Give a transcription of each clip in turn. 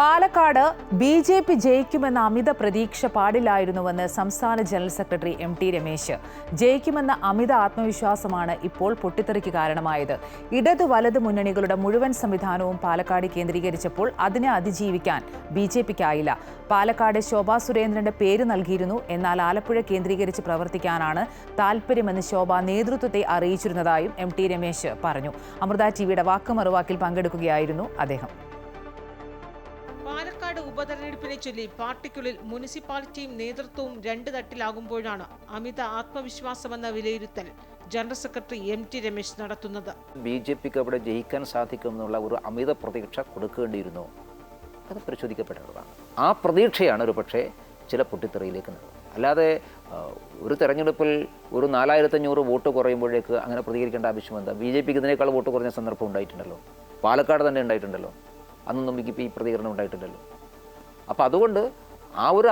Palakkad B J P ജയിക്കുമെന്ന അമിത പ്രതീക്ഷ പാടില്ലായിരുന്നുവെന്ന് സംസ്ഥാന general secretary M T Ramesh. ജയിക്കുമെന്ന അമിത ആത്മവിശ്വാസമാണ് ഇപ്പോൾ പൊട്ടിത്തെറിക്ക് കാരണമായത്. ഇടതു വലത് മുന്നണികളുടെ മുഴുവൻ സംവിധാനവും പാലക്കാട് കേന്ദ്രീകരിച്ചപ്പോൾ അതിനെ അതിജീവിക്കാൻ ബി ജെ പിക്കായില്ല. പാലക്കാട് ശോഭാ സുരേന്ദ്രന്റെ പേര് നൽകിയിരുന്നു. എന്നാൽ ആലപ്പുഴ കേന്ദ്രീകരിച്ച് പ്രവർത്തിക്കാനാണ് താൽപ്പര്യമെന്ന് ശോഭ നേതൃത്വത്തെ അറിയിച്ചിരുന്നതായും എം ടി രമേശ് പറഞ്ഞു. അമൃത ടിവിയുടെ വാക്കുമറുവാക്കിൽ പങ്കെടുക്കുകയായിരുന്നു അദ്ദേഹം. ഉപതെരഞ്ഞെടുപ്പിനെ ചൊല്ലി പാർട്ടിക്കുള്ളിൽ മുനിസിപ്പാലിറ്റിയും നേതൃത്വവും രണ്ട് തട്ടിലാകുമ്പോഴാണ് അമിത ആത്മവിശ്വാസമെന്ന വിലയിരുത്തൽ general secretary M T Ramesh നടത്തുന്നത്. ബി ജെ പിക്ക് അവിടെ ജയിക്കാൻ സാധിക്കുമെന്നുള്ള ഒരു അമിത പ്രതീക്ഷ കൊടുക്കേണ്ടിയിരുന്നു. അത് പരിശോധിക്കപ്പെടേണ്ടതാണ്. ആ പ്രതീക്ഷയാണ് ഒരു പക്ഷേ ചില പൊട്ടിത്തെറിയിലേക്ക് അല്ലാതെ ഒരു തെരഞ്ഞെടുപ്പിൽ ഒരു നാലായിരത്തഞ്ഞൂറ് വോട്ട് കുറയുമ്പോഴേക്ക് അങ്ങനെ പ്രതികരിക്കേണ്ട ആവശ്യം എന്താ ബി ജെ പിക്ക് ഇതിനേക്കാൾ വോട്ട് കുറഞ്ഞ സന്ദർഭം ഉണ്ടായിട്ടുണ്ടല്ലോ. പാലക്കാട് തന്നെ ഉണ്ടായിട്ടുണ്ടല്ലോ. അന്നൊന്നും ബി ജെ പി പ്രതികരണം ഉണ്ടായിട്ടില്ലല്ലോ. അപ്പോൾ അതുകൊണ്ട് ആ ഒരു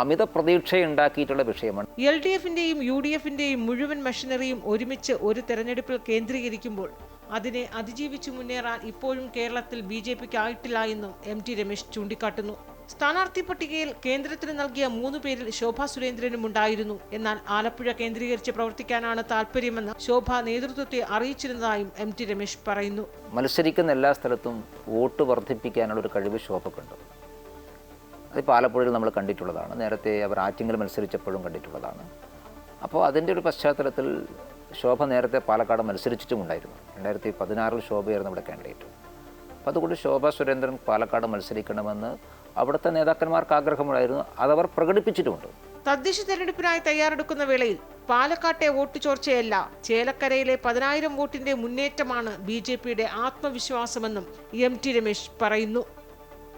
അമിത പ്രതീക്ഷ ഉണ്ടാക്കിയിട്ടുള്ള വിഷയമാണ്. എൽ ഡി എഫിന്റെയും യു ഡി എഫിന്റെയും മുഴുവൻ മെഷീനറിയും ഒരുമിച്ച് ഒരു തെരഞ്ഞെടുപ്പിൽ കേന്ദ്രീകരിക്കുമ്പോൾ അതിനെ അതിജീവിച്ചു മുന്നേറാൻ ഇപ്പോഴും കേരളത്തിൽ ബി ജെ പിക്ക് ആയിട്ടില്ല എന്നും എം ടി രമേശ് ചൂണ്ടിക്കാട്ടുന്നു. സ്ഥാനാർത്ഥി പട്ടികയിൽ കേന്ദ്രത്തിന് നൽകിയ മൂന്ന് പേരിൽ ശോഭ സുരേന്ദ്രനും ഉണ്ടായിരുന്നു. എന്നാൽ ആലപ്പുഴ കേന്ദ്രീകരിച്ച് പ്രവർത്തിക്കാനാണ് താല്പര്യമെന്ന് ശോഭ നേതൃത്വത്തെ അറിയിച്ചിരുന്നതായും എം ടി രമേശ് പറയുന്നു. മത്സരിക്കുന്ന എല്ലാ സ്ഥലത്തും വോട്ട് വർദ്ധിപ്പിക്കാനുള്ള ഒരു കഴിവ് ശോഭക്കുണ്ട്. അതിപ്പോൾ ആലപ്പുഴയിൽ നമ്മൾ കണ്ടിട്ടുള്ളതാണ്. നേരത്തെ അവർ ആറ്റിങ്ങൽ മത്സരിച്ചപ്പോഴും കണ്ടിട്ടുള്ളതാണ്. അപ്പോൾ അതിന്റെ ഒരു പശ്ചാത്തലത്തിൽ ശോഭ നേരത്തെ പാലക്കാട് മത്സരിച്ചിട്ടുമുണ്ടായിരുന്നു രണ്ടായിരത്തി പതിനാറിൽ ശോഭയായിരുന്നു ഇവിടെ കാൻഡിഡേറ്റ് അപ്പോൾ അതുകൊണ്ട് ശോഭ സുരേന്ദ്രൻ പാലക്കാട് മത്സരിക്കണമെന്ന് അവിടുത്തെ നേതാക്കന്മാർക്ക് ആഗ്രഹമുണ്ടായിരുന്നു. അതവർ പ്രകടിപ്പിച്ചിട്ടുമുണ്ട്. തദ്ദേശ തെരഞ്ഞെടുപ്പിനായി തയ്യാറെടുക്കുന്ന വേളയിൽ പാലക്കാട്ടെ വോട്ട് ചോർച്ചയല്ല. ചേലക്കരയിലെ പതിനായിരം വോട്ടിന്റെ മുന്നേറ്റമാണ് ബി ജെ പിയുടെ ആത്മവിശ്വാസമെന്നും എം ടി രമേശ് പറയുന്നു.